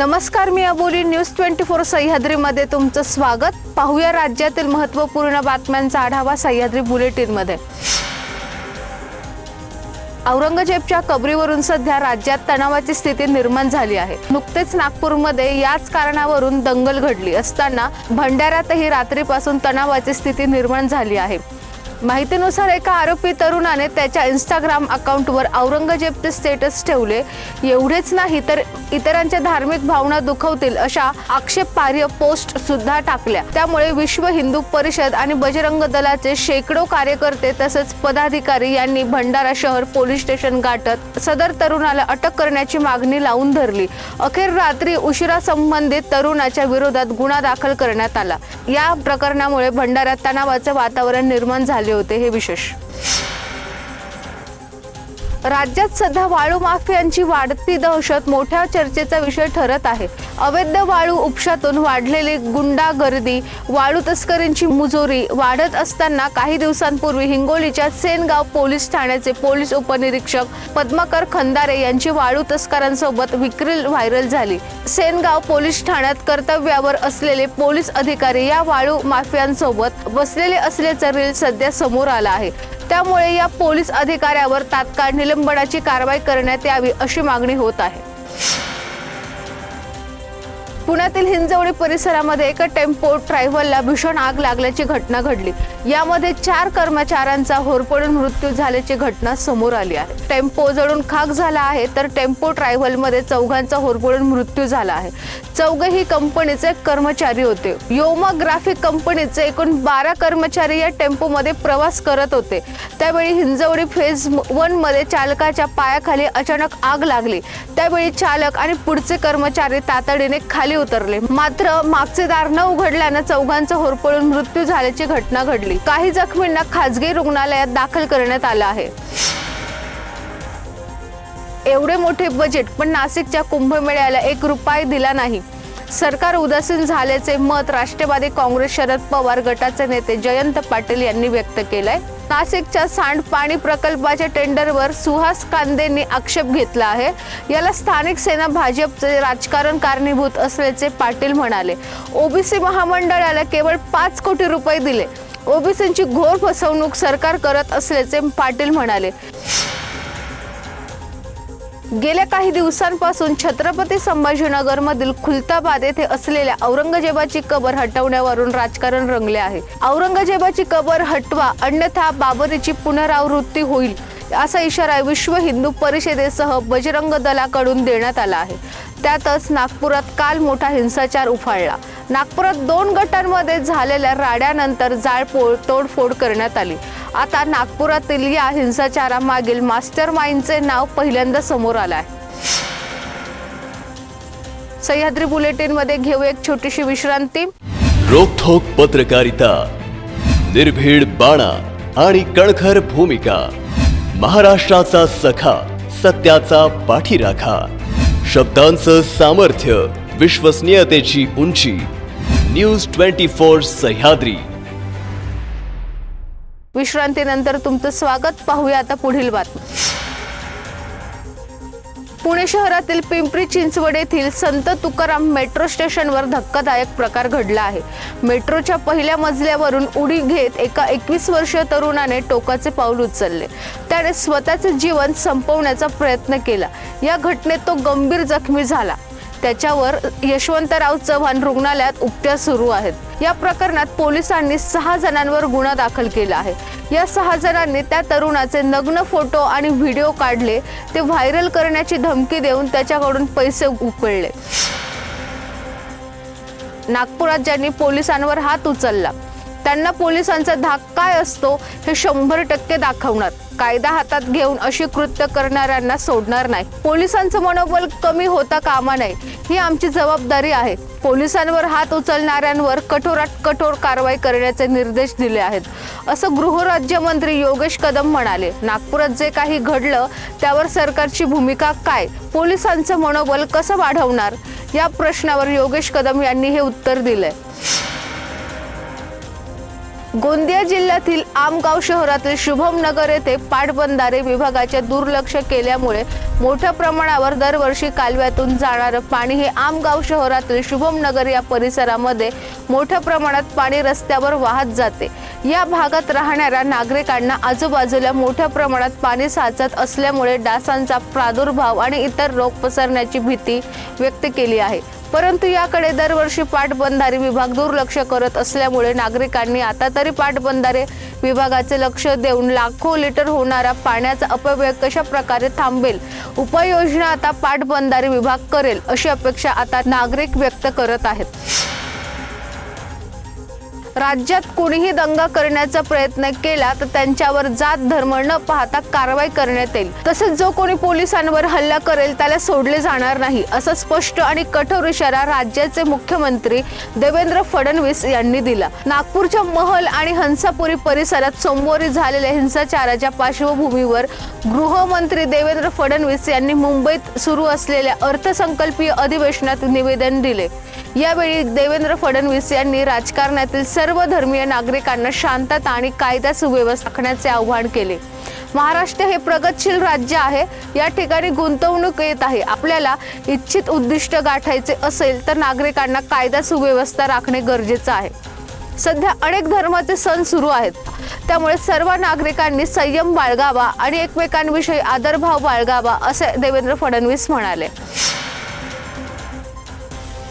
नमस्कार मी Aboli. News twenty four सह्याद्रीमध्ये तुमचं स्वागत. पाहूया राज्यातील महत्त्वपूर्ण बातम्यांचा आढावा सह्याद्री बुलेटिनमध्ये. औरंगजेबच्या कबरीवरून सध्या राज्यात तणावाची स्थिती निर्माण झाली आहे. नुकतेच नागपूरमध्ये याच कारणावरून दंगल घडली असताना भंडाऱ्यातही रात्रीपासून तणावाची स्थिती निर्माण झाली आहे. माहितीनुसार एका आरोपी तरुणाने त्याच्या इंस्टाग्राम अकाउंटवर औरंगजेबचे स्टेटस ठेवले. एवढेच नाही तर इतरांच्या धार्मिक भावना दुखवतील अशा आक्षेपार्ह पोस्ट सुद्धा टाकल्या. त्यामुळे विश्व हिंदू परिषद आणि बजरंग दलाचे शेकडो कार्यकर्ते तसंच पदाधिकारी यांनी भंडारा शहर पोलीस स्टेशन गाठत सदर तरुणाला अटक करण्याची मागणी लावून धरली. अखेर रात्री उशिरा संबंधित तरुणाच्या विरोधात गुन्हा दाखल करण्यात आला. या प्रकरणामुळे भंडाऱ्यात तणावाचं वातावरण निर्माण झाले होते हे विशेष. राज्यात सध्या वाळू माफियांची वाढती दहशत मोठ्या चर्चेचा विषय ठरत आहे. अवैध वाळू उपशातून वाढलेली गुंडागर्दी वाळू तस्करींची मुजोरी वाढत असताना काही दिवसांपूर्वी हिंगोलीच्या सेनगाव पोलीस ठाण्याचे पोलीस उपनिरीक्षक पद्माकर खंदारे यांची वाळू तस्करांसोबत विक्री व्हायरल झाली. सेनगाव पोलीस ठाण्यात कर्तव्यावर असलेले पोलीस अधिकारी या वाळू माफियांसोबत बसलेले असल्याचा रील सध्या समोर आला आहे. त्यामुळे या पोलीस अधिकाऱ्यावर तात्काळ निलंबनाची कारवाई करण्यात यावी अशी मागणी होत आहे. पुण्यातील हिंजवडी परिसरामध्ये एका टेम्पो ट्रायव्हलला भीषण आग लागल्याची घटना घडली. यामध्ये चार कर्मचाऱ्यांचा होरपडून मृत्यू झाल्याची घटना समोर आली आहे. टेम्पो जळून खाक झाला आहे तर टेम्पो ट्रायव्हलमध्ये चौघांचा होरपडून मृत्यू झाला आहे. चौघही कंपनीचे कर्मचारी होते. योमा ग्राफिक कंपनीचे एकूण बारा कर्मचारी या टेम्पोमध्ये प्रवास करत होते. त्यावेळी हिंजवडी फेज वनमध्ये चालकाच्या पायाखाली अचानक आग लागली. त्यावेळी चालक आणि पुढचे कर्मचारी तातडीने खाली उतरले. मात्र मागचे दार न उघडल्यानं चौघांचा होरपळून मृत्यू झाल्याची घटना घडली. काही जखमींना खाजगी रुग्णालयात दाखल करण्यात आलं आहे. एवढे मोठे बजेट पण नाशिकच्या कुंभमेळ्याला एक रुपये दिला नाही. सरकार उदासीन झाल्याचे मत राष्ट्रवादी काँग्रेस शरद पवार गटाचे नेते जयंत पाटील यांनी व्यक्त केलंय. नाशिकच्या सांडपाणी प्रकल्पाच्या टेंडरवर सुहास कांदेंनी आक्षेप घेतला आहे. याला स्थानिक सेना भाजपचे राजकारण कारणीभूत असल्याचे पाटील म्हणाले. ओबीसी महामंडळाला केवळ पाच कोटी रुपये दिले. ओबीसींची घोर फसवणूक सरकार करत असल्याचे पाटील म्हणाले. गेल्या काही दिवसांपासून छत्रपती संभाजीनगरमधील खुलताबाद येथे असलेल्या औरंगजेबाची कबर हटवण्यावरून राजकारण रंगले आहे. औरंगजेबाची कबर हटवा अन्यथा बाबरीची पुनरावृत्ती होईल. असा इशारा विश्व हिंदू परिषदेसह बजरंग दलाकडून देण्यात आला आहे. त्यातच नागपुरात काल मोठा हिंसाचार उफाळला. नागपुरात दोन गटांमध्ये झालेल्या राड्यानंतर जाळपोळ तोडफोड करण्यात आली. आता नागपुरातील या हिंसाचारामागील मास्टर माइंडचे नाव पहिल्यांदा समोर आलं आहे. सह्याद्री बुलेटिनमध्ये घेऊ एक छोटीशी विश्रांती. रोखोक पत्रकारिता निर्भीड बाणा आणि कणखर भूमिका. महाराष्ट्राचा सखा सत्याचा पाठीराखा. शब्दांचं सामर्थ्य विश्वसनीयतेची उंची. News twenty four Sahyadri. विश्रांतीनंतर तुमचं स्वागत. पाहूया आता पुढील बातमी. पुणे शहरातील पिंपरी चिंचवड येथील संत तुकाराम मेट्रो स्टेशनवर धक्कादायक प्रकार घडला आहे. मेट्रोच्या पहिल्या मजल्यावरून उडी घेत एका एकवीस वर्षीय तरुणाने टोकाचे पाऊल उचलले. त्याने स्वतःचे जीवन संपवण्याचा प्रयत्न केला. या घटनेत तो गंभीर जखमी झाला. त्याच्यावर यशवंतराव चव्हाण रुग्णालयात उपचार सुरू आहेत. या प्रकरणात पोलिसांनी सहा जणांवर गुन्हा दाखल केला आहे. या सहा जणांनी त्या तरुणाचे नग्न फोटो आणि व्हिडिओ काढले. ते व्हायरल करण्याची धमकी देऊन त्याच्याकडून पैसे उकळले. नागपुरात ज्यांनी पोलिसांवर हात उचलला त्यांना पोलिसांचा धाक काय असतो हे शंभर टक्के दाखवणार. कायदा हातात घेऊन अशी कृत्य करणाऱ्यांना सोडणार नाही. पोलिसांचं मनोबल कमी होता कामा नये ही आमची जबाबदारी आहे. पोलिसांवर हात उचलणाऱ्यांवर कठोरात कठोर कारवाई करण्याचे निर्देश दिले आहेत. असं गृहराज्यमंत्री योगेश कदम म्हणाले नागपुरात जे काही घडलं त्यावर सरकारची भूमिका काय? पोलिसांचं मनोबल कसं वाढवणार? या प्रश्नावर योगेश कदम यांनी हे उत्तर दिलंय. गोंदिया जिल्ह्यातील आमगाव शहरातील शुभम नगर येथे पाटबंधारे विभागाचे दुर्लक्ष केल्यामुळे मोठ्या प्रमाणावर दरवर्षी कालव्यातून जाणारं पाणी हे आमगाव शहरातील शुभम नगर या परिसरामध्ये मोठ्या प्रमाणात पाणी रस्त्यावर वाहत जाते. या भागात राहणाऱ्या नागरिकांना आजूबाजूला मोठ्या प्रमाणात पाणी साचत असल्यामुळे डासांचा प्रादुर्भाव आणि इतर रोग पसरण्याची भीती व्यक्त केली आहे. परंतु याकडे दरवर्षी पाटबंधारे विभाग दुर्लक्ष करत असल्यामुळे नागरिकांनी आता तरी पाटबंधारे विभागाचे लक्ष देऊन लाखो लिटर होणारा पाण्याचा अपव्यय कशा प्रकारे थांबेल उपाययोजना आता पाटबंधारे विभाग करेल अशी अपेक्षा आता नागरिक व्यक्त करत आहेत. राज्यात कुणीही दंगा करण्याचा प्रयत्न केला तर त्यांच्यावर जात धर्म न पाहता कारवाई करण्यात येईल. तसेच जो कोणी पोलिसांवर हल्ला करेल त्याला सोडले जाणार नाही असा स्पष्ट आणि कठोर इशारा राज्याचे मुख्यमंत्री देवेंद्र फडणवीस यांनी दिला. नागपूरच्या महल आणि हंसापुरी परिसरात सोमवारी झालेल्या हिंसाचाराच्या पार्श्वभूमीवर गृहमंत्री देवेंद्र फडणवीस यांनी मुंबईत सुरू असलेल्या अर्थसंकल्पीय अधिवेशनात निवेदन दिले. यावेळी देवेंद्र फडणवीस यांनी राजकारणातील सर्व धर्मीय नागरिकांना शांतता आणि कायदा सुव्यवस्था राखण्याचे आवाहन केले. महाराष्ट्र हे प्रगतशील राज्य आहे. या ठिकाणी गुंतवणूक येत आहे. आपल्याला इच्छित उद्दिष्ट गाठायचे असेल तर नागरिकांना कायदा सुव्यवस्था राखणे गरजेचं आहे. सध्या अनेक धर्माचे सण सुरू आहेत. त्यामुळे सर्व नागरिकांनी संयम बाळगावा आणि एकमेकांविषयी आदरभाव बाळगावा असे देवेंद्र फडणवीस म्हणाले.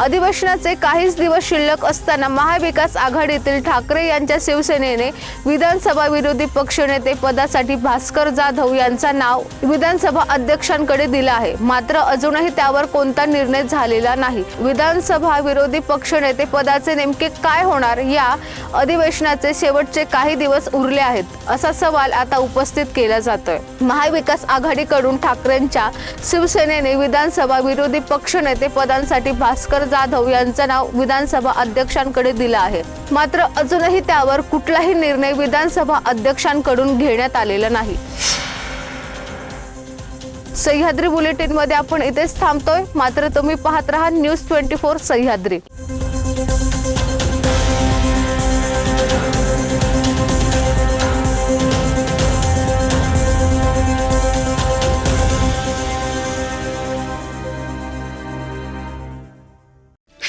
अधिवेशनाचे काहीच दिवस शिल्लक असताना महाविकास आघाडीतील ठाकरे यांच्या शिवसेनेने विधानसभा विरोधी पक्षनेते पदासाठी भास्कर जाधव यांचा नाव विधानसभा अध्यक्षांकडे दिलं आहे. मात्र अजूनही त्यावर कोणता निर्णय झालेला नाही. विधानसभा विरोधी पक्षनेते पदाचे नेमके काय होणार या अधिवेशनाचे शेवटचे काही दिवस उरले आहेत असा सवाल आता उपस्थित केला जातोय. महाविकास आघाडीकडून ठाकरेंच्या शिवसेनेने विधानसभा विरोधी पक्षनेते पदांसाठी भास्कर जाधव यांचं नाव विधानसभा अध्यक्षांकडे दिलं आहे. मात्र अजूनही त्यावर कुठलाही निर्णय विधानसभा अध्यक्षांकडून घेण्यात आलेला नाही. सह्याद्री बुलेटिनमध्ये आपण इथेच थांबतोय. मात्र तुम्ही पाहत राहा न्यूज ट्वेंटी फोर सह्याद्री.